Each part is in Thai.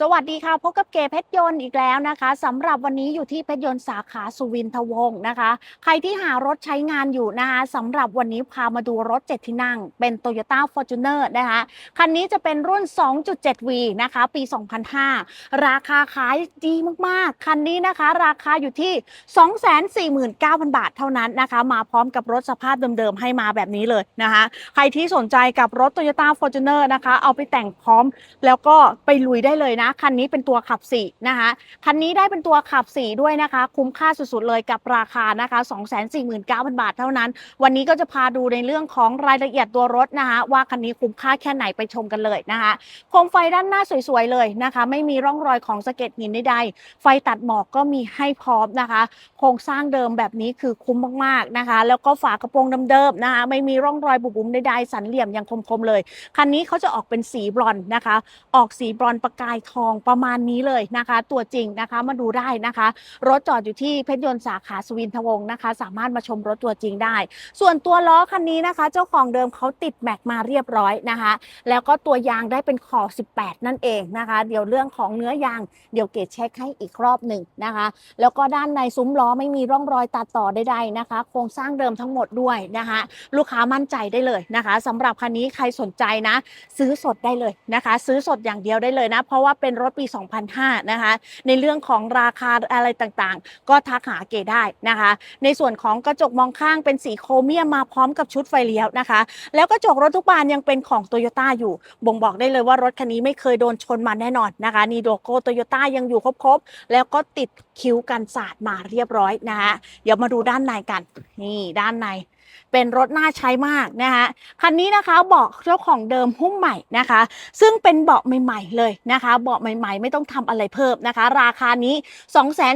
สวัสดีค่ะพบกับเกเพชรยนต์อีกแล้วนะคะสำหรับวันนี้อยู่ที่เพชรยนต์สาขาสุวินทวงศ์นะคะ ใครที่หารถใช้งานอยู่นะคะสำหรับวันนี้พามาดูรถ 7 ที่นั่ง เป็น Toyota Fortuner นะคะคันนี้จะเป็นรุ่น 2.7V นะคะ ปี 2005 ราคาขายดีมากๆ คันนี้นะคะ ราคาอยู่ที่ 249,000 บาทเท่านั้นนะคะ มาพร้อมกับรถสภาพเดิมๆ ให้มาแบบนี้เลยนะคะ ใครที่สนใจกับรถ Toyota Fortuner นะคะ เอาไปแต่งพร้อมแล้วก็ไปลุยได้เลยนะคันนี้เป็นตัวขับ4นะคะคันนี้ได้เป็นตัวขับ4ด้วยนะคะ คุ้มค่าสุดๆเลยกับราคานะคะ249,000 บาทเท่านั้น วันนี้ก็จะพาดูในเรื่องของรายละเอียดตัวรถนะคะว่าคันนี้คุ้มค่าแค่ไหนไปชมกันเลยนะคะโคมไฟด้านหน้าสวยๆเลยนะคะ ไม่มีร่องรอยของสะเก็ดหินใดๆไฟตัดหมอกก็มีให้พร้อมนะคะ โครงสร้างเดิมแบบนี้คือคุ้มมากๆนะคะ แล้วก็ฝากระโปรงเดิมๆนะคะไม่มีร่องรอยบุบๆใดๆสันเหลี่ยมยังคมๆเลยคันนี้เขาจะออกเป็นสีบรอนซ์นะคะ ออกสีบรอนซ์ประกายทองประมาณนี้เลยนะคะ ตัวจริงนะคะมาดูได้นะคะ รถจอดอยู่ที่เพชรยนต์สาขาสวินทวงศ์นะคะ สามารถมาชมรถตัวจริงได้ ส่วนตัวล้อคันนี้นะคะ เจ้าของเดิมเขาติดแม็กมาเรียบร้อยนะคะ แล้วก็ตัวยางได้เป็นขอบ18 นั่นเองนะคะ เดี๋ยวเรื่องของเนื้อยางเดี๋ยวเกตเช็คให้อีกรอบหนึ่งนะคะ แล้วก็ด้านในซุ้มล้อไม่มีร่องรอยตัดต่อใดๆนะคะ โครงสร้างเดิมทั้งหมดด้วยนะคะ ลูกค้ามั่นใจได้เลยนะคะสำหรับคันนี้ใครสนใจนะ ซื้อสดได้เลยนะคะ ซื้อสดอย่างเดียวได้เลยนะ เพราะว่าเป็น็นรถปี 2005 นะคะ ในเรื่องของราคาอะไรต่างๆ ก็ทักหาเกได้นะคะ ในส่วนของกระจกมองข้างเป็นสีโครเมียมมาพร้อมกับชุดไฟเลี้ยวนะคะ แล้วกระจกรถทุกบานยังเป็นของโตโยต้าอยู่ บ่งบอกได้เลยว่ารถคันนี้ไม่เคยโดนชนมาแน่นอนนะคะนี่โลโก้โตโยต้ายังอยู่ครบๆ แล้วก็ติดคิ้วกันสาดมาเรียบร้อยนะคะเดี๋ยวมาดูด้านในกัน นี่ด้านใน เป็นรถน่าใช้มากนะคะคันนี้นะคะเบาะเจ้าของเดิมหุ้มใหม่นะคะ ซึ่งเป็นเบาะใหม่ๆเลยนะคะเบาะใหม่ๆ ไม่ต้องทำอะไรเพิ่มนะคะ ราคานี้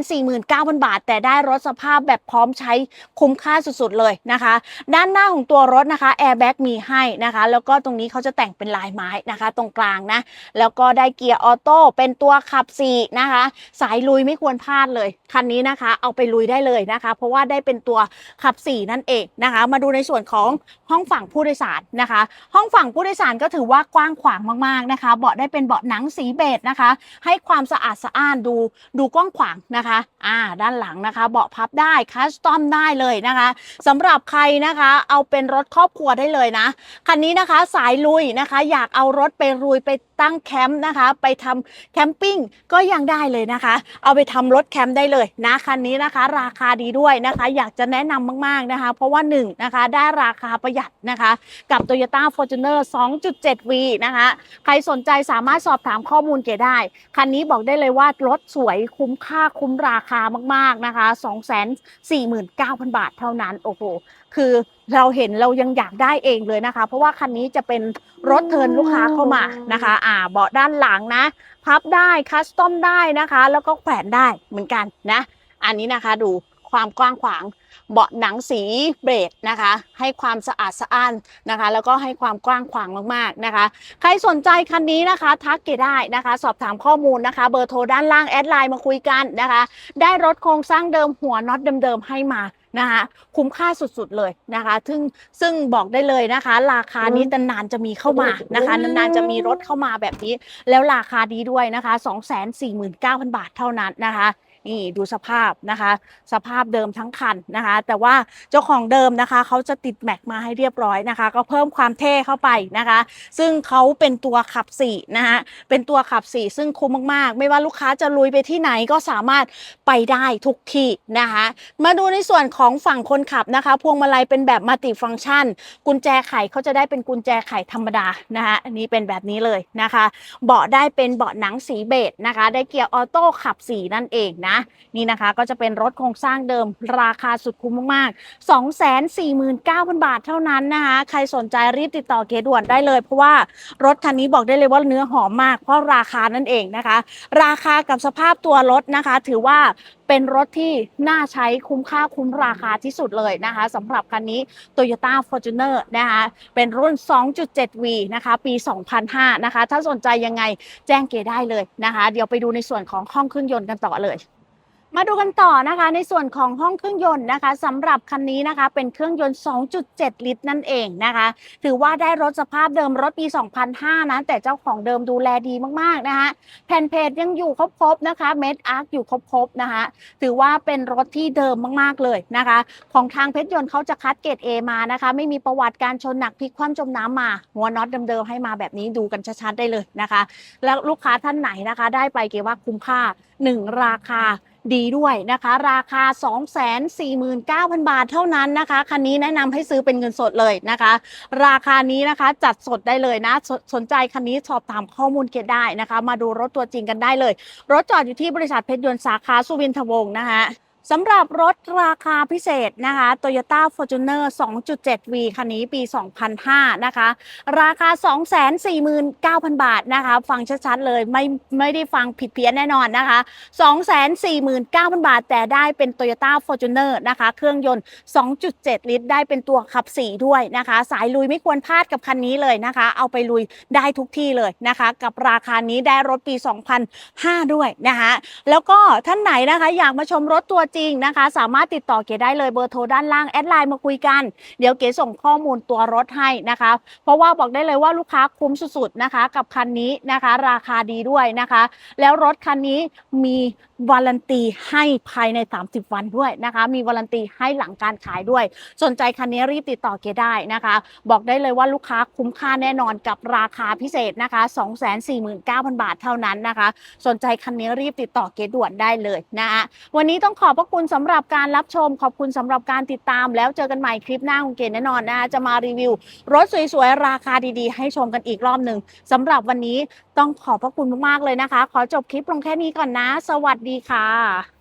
249,000 บาท แต่ได้รถสภาพแบบพร้อมใช้คุ้มค่าสุดๆเลยนะคะ ด้านหน้าของตัวรถนะคะแอร์แบ็กมีให้นะคะ แล้วก็ตรงนี้เขาจะแต่งเป็นลายไม้นะคะ ตรงกลางนะ แล้วก็ได้เกียร์ออโต้เป็นตัวขับ4นะคะ สายลุยไม่ควรพลาดเลยคันนี้นะคะ เอาไปลุยได้เลยนะคะ เพราะว่าได้เป็นตัวขับ4นั่นเองนะคะมาดูในส่วนของห้องฝั่งผู้โดยสารนะคะ ห้องฝั่งผู้โดยสารก็ถือว่ากว้างขวางมากๆนะคะเบาะได้เป็นเบาะหนังสีเบจนะคะ ให้ความสะอาดสะอ้านดูดูกว้างขวางนะคะอ่าด้านหลังนะคะ เบาะพับได้คัสตอมได้เลยนะคะสำหรับใครนะคะ เอาเป็นรถครอบครัวได้เลยนะคันนี้นะคะสายลุยนะคะ อยากเอารถไปลุยไป ตั้งแคมป์นะคะ ไปทำแคมปิ้งก็ยังได้เลยนะคะ เอาไปทำรถแคมป์ได้เลยนะคันนี้นะคะ ราคาดีด้วยนะคะ อยากจะแนะนำมากๆนะคะ เพราะว่า1นงนะคะได้ราคาประหยัดนะคะ กับ Toyota Fortuner 2.7V นะคะ ใครสนใจสามารถสอบถามข้อมูลเก๋ได้ คันนี้บอกได้เลยว่ารถสวยคุ้มค่าคุ้มราคามากๆนะคะ249,000 บาทเท่านั้นโอ้โหคือเราเห็นเรายังอยากได้เองเลยนะคะ เพราะว่าคันนี้จะเป็นรถเทินลูกค้าเข้ามานะคะอ่าเบาะด้านหลังนะ พับได้คัสตอมได้นะคะ แล้วก็แขวนได้เหมือนกันนะ อันนี้นะคะดูความกว้างขวาง เบาะหนังสีเบรดนะคะ ให้ความสะอาดสะอ้านนะคะ แล้วก็ให้ความกว้างขวางมากๆนะคะ ใครสนใจคันนี้นะคะ ทักเกได้นะคะ สอบถามข้อมูลนะคะ เบอร์โทรด้านล่างแอดไลน์มาคุยกันนะคะ ได้รถโครงสร้างเดิมหัวน็อตเดิมๆให้มา นะคะคุ้มค่าสุดๆเลยนะคะ ซึ่งซึ่งบอกได้เลยนะคะ ราคานี้นานๆจะมีเข้ามานะคะนานๆจะมีรถเข้ามาแบบนี้ แล้วราคาดีด้วยนะคะ 249,000 บาทเท่านั้นนะคะ นี่ดูสภาพนะคะ สภาพเดิมทั้งคันนะคะ แต่ว่าเจ้าของเดิมนะคะเขาจะติดแม็กมาให้เรียบร้อยนะคะ ก็เพิ่มความเท่เข้าไปนะคะ ซึ่งเขาเป็นตัวขับ4นะคะเป็นตัวขับ4ซึ่งคุ้มมากๆ ไม่ว่าลูกค้าจะลุยไปที่ไหนก็สามารถไปได้ทุกที่นะคะ มาดูในส่วนของฝั่งคนขับนะคะ พวงมาลัยเป็นแบบมัลติฟังก์ชัน กุญแจไขเขาจะได้เป็นกุญแจไขธรรมดานะคะอันนี้เป็นแบบนี้เลยนะคะ เบาะได้เป็นเบาะหนังสีเบจนะคะ ได้เกียร์ออโต้ขับ4นั่นเองนะนี่นะคะก็จะเป็นรถโครงสร้างเดิมราคาสุดคุ้มมากๆ 249,000 บาทเท่านั้นนะคะ ใครสนใจรีบติดต่อเกด่วนได้เลย เพราะว่ารถคันนี้บอกได้เลยว่าเนื้อหอมมาก เพราะราคานั่นเองนะคะ ราคากับสภาพตัวรถนะคะ ถือว่าเป็นรถที่น่าใช้คุ้มค่าคุ้มราคาที่สุดเลยนะคะสำหรับคันนี้ Toyota Fortuner นะคะเป็นรุ่น 2.7V นะคะปี 2005 นะคะ ถ้าสนใจยังไงแจ้งเกได้เลยนะคะ เดี๋ยวไปดูในส่วนของห้องเครื่องยนต์กันต่อเลย มาดูกันต่อนะคะในส่วนของห้องเครื่องยนต์นะคะสำหรับคันนี้นะคะเป็นเครื่องยนต์ 2.7 ลิตรนั่นเองนะคะ ถือว่าได้รถสภาพเดิมรถปี 2005 นะ แต่เจ้าของเดิมดูแลดีมากๆนะคะแผ่นเพจยังอยู่ครบๆนะคะเม็ดอาร์คอยู่ครบๆนะคะถือว่าเป็นรถที่เดิมมากๆเลยนะคะ ของทางเพชรยนต์เขาจะคัดเกรด A มานะคะ ไม่มีประวัติการชนหนักพลิกคว่ำจมน้ำมา หัวน็อตเดิมๆให้มาแบบนี้ดูกันชัดๆได้เลยนะคะ แล้วลูกค้าท่านไหนนะคะ ได้ไปเกว่าคุ้มค่า 1 ราคา ดีด้วยนะคะ ราคา 249,000 บาทเท่านั้นนะคะ คันนี้แนะนำให้ซื้อเป็นเงินสดเลยนะคะ ราคานี้นะคะจัดสดได้เลยนะสสนใจคันนี้สอบถามข้อมูลเกตได้นะคะ มาดูรถตัวจริงกันได้เลย รถจอดอยู่ที่บริษัทเพชรยนต์สาขาสุวินทวงศ์นะคะ สำหรับรถราคาพิเศษนะคะ Toyota Fortuner 2.7V คันนี้ปี 2005 นะคะ ราคา 249,000 บาทนะคะ ฟังชัดๆ เลยไม่ไม่ได้ฟังผิดเพี้ยนแน่นอนนะคะ 249,000 บาท แต่ได้เป็น Toyota Fortuner นะคะ เครื่องยนต์ 2.7 ลิตร ได้เป็นตัวขับ 4 ด้วยนะคะ สายลุยไม่ควรพลาดกับคันนี้เลยนะคะ เอาไปลุยได้ทุกที่เลยนะคะ กับราคานี้ได้รถปี 2005 ด้วยนะคะ แล้วก็ท่านไหนนะคะอยากมาชมรถตัวจริงนะคะ สามารถติดต่อเก๋ได้เลยเบอร์โทรด้านล่างแอดไลน์มาคุยกัน เดี๋ยวเก๋ส่งข้อมูลตัวรถให้นะคะ เพราะว่าบอกได้เลยว่าลูกค้าคุ้มสุดๆนะคะ กับคันนี้นะคะ ราคาดีด้วยนะคะ แล้วรถคันนี้มี วารันตีให้ภายใน 30 วันด้วยนะคะ มีวารันตีให้หลังการขายด้วย สนใจคันนี้รีบติดต่อเกได้นะคะ บอกได้เลยว่าลูกค้าคุ้มค่าแน่นอนกับราคาพิเศษนะคะ 249,000 บาทเท่านั้นนะคะ สนใจคันนี้รีบติดต่อเกด่วนได้เลยนะคะวันนี้ต้องขอบพระคุณสำหรับการรับชม ขอบคุณสำหรับการติดตาม แล้วเจอกันใหม่คลิปหน้าของเกดแน่นอนนะคะจะมารีวิว รถสวยๆราคาดีๆ ให้ชมกันอีกรอบหนึ่งสำหรับวันนี้ต้องขอบพระคุณมากๆเลยนะคะ ขอจบคลิปลงแค่นี้ก่อนนะ สวัสดีดีค่ะ